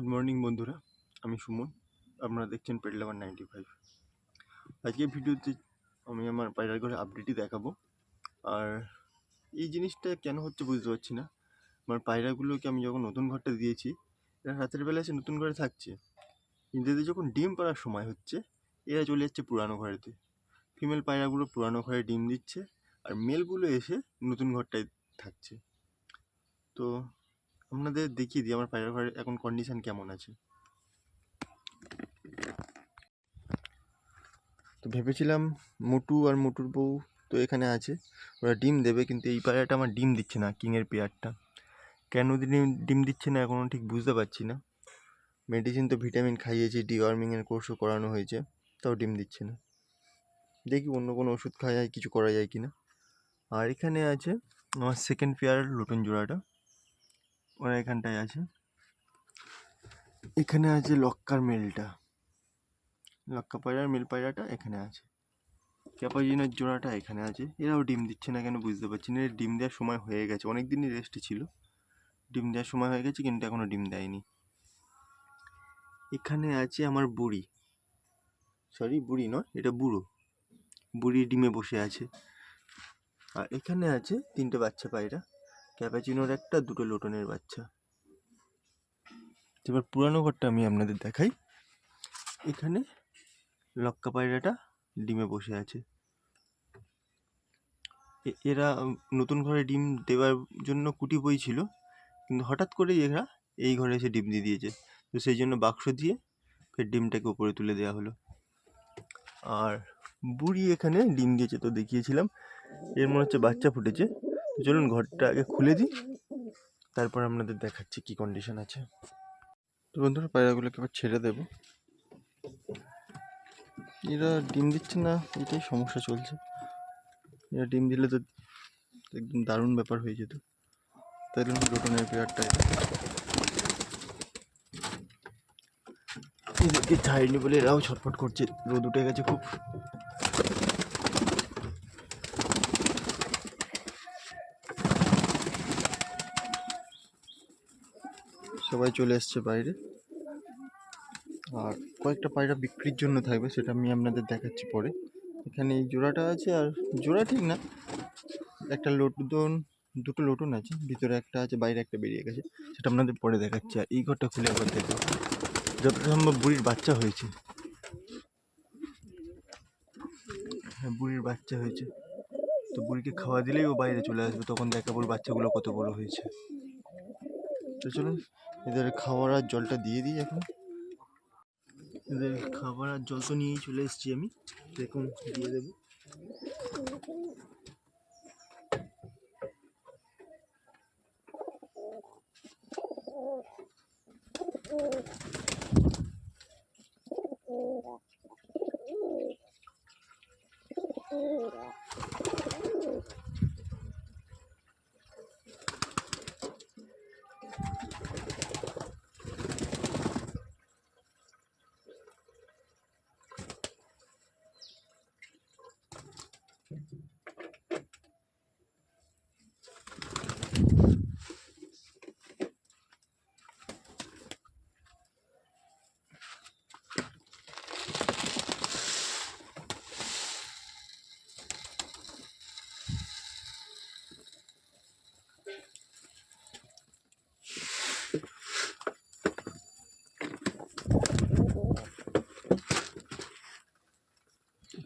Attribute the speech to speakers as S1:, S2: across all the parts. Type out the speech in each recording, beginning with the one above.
S1: Good morning বন্ধুরা। আমি সুমন। আপনারা দেখছেন পেট লাভার নাইনটি ফাইভ আজকে ভিডিওতে আমি আমার পায়রার ঘরে আপডেটই দেখাবো। আর এই জিনিসটা কেন হচ্ছে বুঝতে পারছি না। আমার পায়রাগুলোকে আমি যখন নতুন ঘরটা দিয়েছি, এরা রাতের বেলা এসে নতুন ঘরে থাকছে। কিন্তু যখন ডিম পাড়ার সময় হচ্ছে, এরা চলে যাচ্ছে পুরানো ঘরেতে। ফিমেল পায়রাগুলো পুরানো ঘরে ডিম দিচ্ছে, আর মেলগুলো এসে নতুন ঘরটায় থাকছে। তো আপনাদের দেখিয়ে দিই, আমার পায়রা ঘরের এখন কন্ডিশন কেমন আছে? তো ভেবেছিলাম মোটু আর মোটুর বউ তো এখানে আছে। ওরা ডিম দেবে, কিন্তু এই পায়রাটা আমার ডিম দিচ্ছে না, কিংয়ের পেয়ারটা। কেন ডিম ডিম দিচ্ছে না এখনও ঠিক বুঝতে পারছি না। মেডিসিন তো ভিটামিন খাইয়েছি ডিওয়ার্মিংয়ের কোর্সও করানো হয়েছে, তাও ডিম দিচ্ছে না। দেখি অন্য কোনো ওষুধ খাওয়া যায়, কিছু করা যায় কি না আর এখানে আছে আমার সেকেন্ড পেয়ার লুটন জোড়াটা। ওরা এখানটায় আছে। এখানে আছে লক্কার মেলটা। লক্কা পায়রার মেল পায়রাটা এখানে আছে। ক্যাপাজিনের জোড়াটা এখানে আছে। এরাও ডিম দিচ্ছে না কেন বুঝতে পারছি না। ডিম দেওয়ার সময় হয়ে গেছে। অনেক দিনই রেস্টে ছিল। ডিম দেওয়ার সময় হয়ে গেছে কিন্তু এখনও ডিম দেয়নি। এখানে আছে আমার বুড়ি। সরি বুড়ি নয়, এটা বুড়ো। বুড়ি ডিমে বসে আছে। আর এখানে আছে তিনটে বাচ্চা পায়রা। ক্যাপাচিনোর একটা, দুটো লোটনের বাচ্চা। এবার পুরানো ঘরটা আমি আপনাদের দেখাই। এখানে লক্কা পায়রাটা ডিমে বসে আছে। এরা নতুন ঘরে ডিম দেওয়ার জন্য কুটি বই ছিল, কিন্তু হঠাৎ করেই এরা এই ঘরে এসে ডিম দিয়ে দিয়েছে। তো সেই জন্য বাক্স দিয়ে ফের ডিমটাকে উপরে তুলে দেওয়া হলো। আর বুড়ি এখানে ডিম দিয়েছে তো দেখিয়েছিলাম। এর মনে হচ্ছে বাচ্চা ফুটেছে। চলুন ঘরটা আগে খুলে দিই। তারপর আপনাদের দেখাচ্ছি কি কন্ডিশন আছে। তো বন্ধুরা পায়রাগুলোকে এবার ছেড়ে দেবো। এরা ডিম দিচ্ছে না এটাই সমস্যা চলছে। এরা ডিম দিলে তো একদম দারুণ ব্যাপার হয়ে যেত। তাই জন্য রোটনের পেয়ারটা এদেরকে ছাড়িনি বলে এরাও ছটফট করছে। রোদ উঠে গেছে খুব। সবাই চলে এসছে বাইরে। আর কয়েকটা পায়রা বিক্রির জন্য থাকবে, সেটা আমি আপনাদের দেখাচ্ছি পরে। এখানে এই জোড়াটা আছে, আর জোড়া ঠিক না। একটা লোটন দুটো লোটন আছে, ভিতরে একটা আছে, বাইরে একটা বেরিয়ে গেছে, সেটা আপনাদের পরে দেখাচ্ছি। আর এই ঘরটা খুলে একবার দেখো যতটা সম্ভব বুড়ির বাচ্চা হয়েছে। হ্যাঁ বুড়ির বাচ্চা হয়েছে। তো বুড়িকে খাওয়া দিলেই ও বাইরে চলে আসবে, তখন দেখাবো বাচ্চাগুলো কত বড় হয়েছে। তো চলুন এদের খাবার আর জলটা দিয়ে দিই এখন। এদের খাবার আর জল তো নিয়েই চলে এসেছি আমি। দেখুন, দিয়ে দেবো।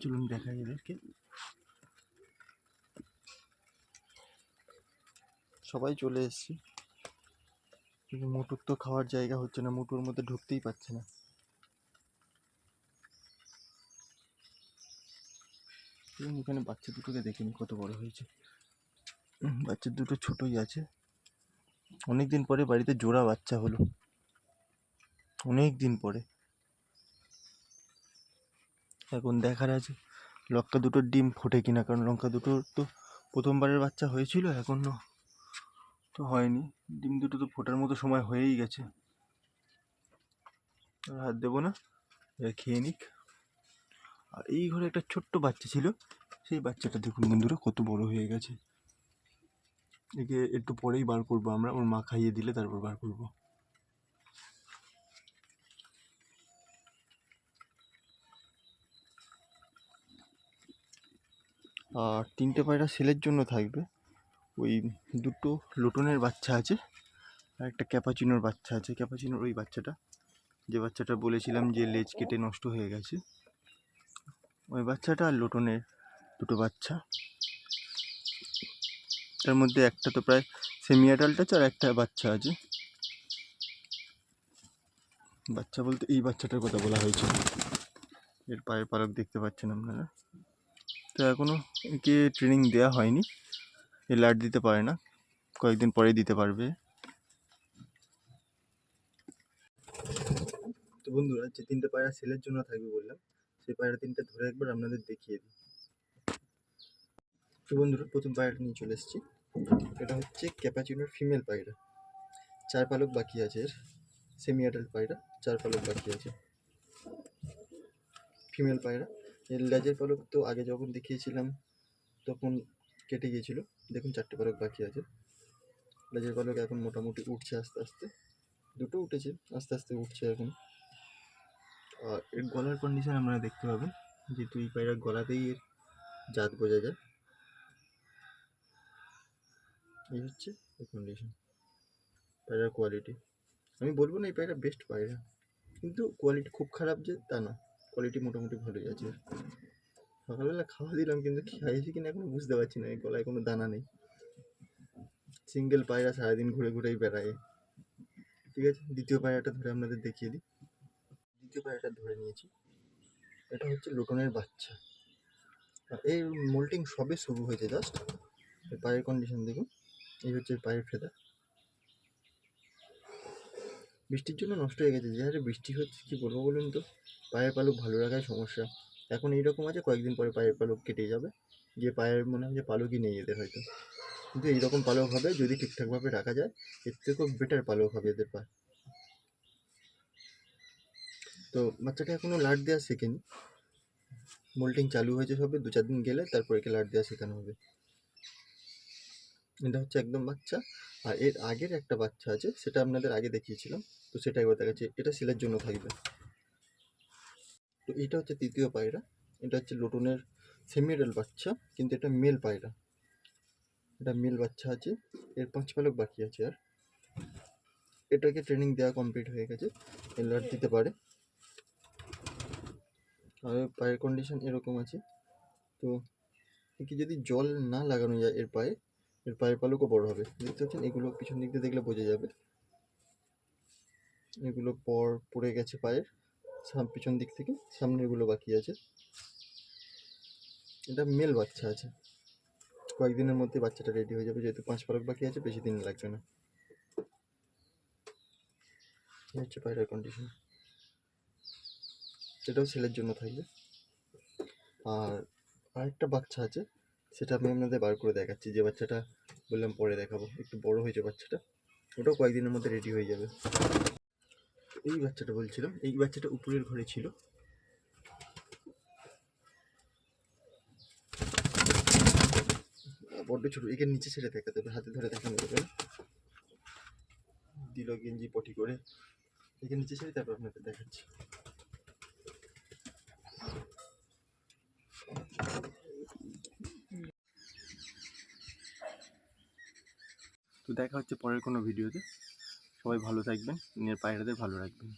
S1: চলুন দেখাই এদেরকে। সবাই চলে এসেছি। কিন্তু মোটুর তো খাওয়ার জায়গা হচ্ছে না, মোটুর মধ্যে ঢুকতেই পারছে না। এখানে বাচ্চা দুটোকে দেখিনি কত বড় হয়েছে। বাচ্চা দুটো ছোটই আছে। অনেক দিন পরে বাড়িতে জোড়া বাচ্চা হলো। অনেক দিন পরে। এখন দেখার আছে, লঙ্কা দুটোর ডিম ফোটে কিনা, কারণ লঙ্কা দুটোর তো প্রথমবারের বাচ্চা হয়েছিল এখনও তো হয়নি। ডিম দুটো তো ফোটার মতো সময় হয়েই গেছে। হাত দেবো না খেয়ে নিক। আর এই ঘরে একটা ছোট্ট বাচ্চা ছিল, সেই বাচ্চাটা দেখুন বন্ধুরা, কত বড় হয়ে গেছে। একে একটু পরেই বার করব আমরা, ওর মা খাইয়ে দিলে তারপর বার করব। আর তিনটে পায়রা সেলের জন্য থাকবে। ওই দুটো লোটনের বাচ্চা আছে আর একটা ক্যাপাচিনোর বাচ্চা আছে। ক্যাপাচিনোর ওই বাচ্চাটা। যে বাচ্চাটা বলেছিলাম যে লেজ কেটে নষ্ট হয়ে গেছে। ওই বাচ্চাটা আর লোটনের দুটো বাচ্চা। তার মধ্যে একটা তো প্রায় সেমি অ্যাডাল্ট আছে আর একটা বাচ্চা আছে। বাচ্চা বলতে এই বাচ্চাটার কথা বলা হয়েছে। এর পায়ের পালক দেখতে পাচ্ছেন আপনারা। তো এখনও একে ট্রেনিং দেওয়া হয়নি। এ লাট দিতে পারে না। কয়েকদিন পরে দিতে পারবে। তো বন্ধুরা, যে তিনটে পায়রা সেলের জন্য থাকবে বললাম, সেই পায়রা তিনটে ধরে একবার আপনাদের দেখিয়ে দিই। তো বন্ধুরা, প্রথম পায়রাটা নিয়ে চলে এসেছি। এটা হচ্ছে ক্যাপাচিনোর ফিমেল পায়রা। চার পালক বাকি আছে এর। সেমি অ্যাডাল্ট পায়রা, চার পালক বাকি আছে। ফিমেল পায়রা। লেজের পালক তো আগে যখন দেখিয়েছিলাম, তখন কেটে গিয়েছিল। দেখুন চারটে পালক বাকি আছে। লেজের পালক এখন মোটামুটি উঠছে আস্তে আস্তে। দুটো উঠেছে, আস্তে আস্তে উঠছে এখন। আর এর গলার কন্ডিশন আপনারা দেখতে পাবেন যেহেতু এই পায়রার গলাতেই এর জাত বোঝা যায়। এই হচ্ছে এই কন্ডিশন পায়রার কোয়ালিটি আমি বলব না এই পায়রা বেস্ট পায়রা, কিন্তু কোয়ালিটি খুব খারাপ যে তা না কোয়ালিটি মোটামুটি ভালোই আছে। সকালবেলা খাওয়া দিলাম কিন্তু খাইয়েছি কিনা এখনও বুঝতে পারছি না, এই গলায় কোনো দানা নেই। সিঙ্গেল পায়রা সারাদিন ঘুরে ঘুরেই বেড়ায়। ঠিক আছে, দ্বিতীয় পায়রাটা ধরে আপনাদের দেখিয়ে দিই। দ্বিতীয় পায়রাটা ধরে নিয়েছি। এটা হচ্ছে লোটনের বাচ্চা। এই মোল্টিং সবে শুরু হয়েছে জাস্ট পায়ের কন্ডিশন দেখুন। এই হচ্ছে পায়ের ফেদা। বৃষ্টির জন্য নষ্ট হয়ে গেছে। যে হারে বৃষ্টি হচ্ছে, কি বলব বলুন তো? পায়ের পালক ভালো রাখায় সমস্যা। এখন এইরকম আছে, কয়েকদিন পরে পায়ের পালক কেটে যাবে। গিয়ে পায়ের মনে হয় যে পালকই নেই এদের হয়তো। কিন্তু এইরকম পালক হবে, যদি ঠিকঠাকভাবে রাখা যায়, এর থেকেও বেটার পালক হবে এদের পা। তো বাচ্চাটা এখনও লাট দেওয়া শেখেনি। মোল্টিং চালু হয়েছে সবে, দু চার দিন গেলে তারপর একে লাট দেওয়া শেখানো হবে। এটা হচ্ছে একদম বাচ্চা। আর এর আগের একটা বাচ্চা আছে, সেটা আপনাদের আগে দেখিয়েছিলাম। তো সেটা একবার দেখাচ্ছি, এটা সেলের জন্য থাকবে। তো এটা হচ্ছে তৃতীয় পায়রা, এটা হচ্ছে লোটনের সেমিরাল বাচ্চা, কিন্তু এটা মেল পায়রা। এটা মেল বাচ্চা আছে, এর পাঁচ পালক বাকি আছে আর। এটাকে ট্রেনিং দেওয়া কমপ্লিট হয়ে গেছে এলার দিতে পারে। আর পায়ের কন্ডিশন এরকম আছে। তো একে যদি জল না লাগানো যায় এর পায়ে এর পায়ের পালকও বড় হবে। দেখতে পাচ্ছেন? এগুলো পিছন দিক দিয়ে দেখলে বোঝা যাবে। এগুলো পর পড়ে গেছে পায়ের পিছন দিক থেকে। সামনে এগুলো বাকি আছে। এটা মেল বাচ্চা আছে। কয়েকদিনের মধ্যে বাচ্চাটা রেডি হয়ে যাবে। যেহেতু পাঁচ পালক বাকি আছে, বেশি দিন লাগবে না। হচ্ছে পায়রার কন্ডিশন সেটাও ছেলের জন্য থাকবে। আর আরেকটা বাচ্চা আছে। সেটা আমি আপনাদের বার করে দেখাচ্ছি। যে বাচ্চাটা বললাম পরে দেখাবো। একটু বড় হয়েছে বাচ্চাটা। ওটাও কয়েকদিনের মধ্যে রেডি হয়ে যাবে। এই বাচ্চাটা বলছিলাম, এই বাচ্চাটা উপরের ঘরে ছিল। বড্ড ছোট এখানে নিচে ছেড়ে দেখাতে হবে, হাতে ধরে দেখানো যাবে। দিল গেঞ্জি, পটি করে একে নিচে ছেড়ে তারপর আপনাদের দেখাচ্ছি। তো দেখা হচ্ছে পরের কোনো ভিডিওতে। সবাই ভালো থাকবেন নিজের পায়রাদের ভালো রাখবেন।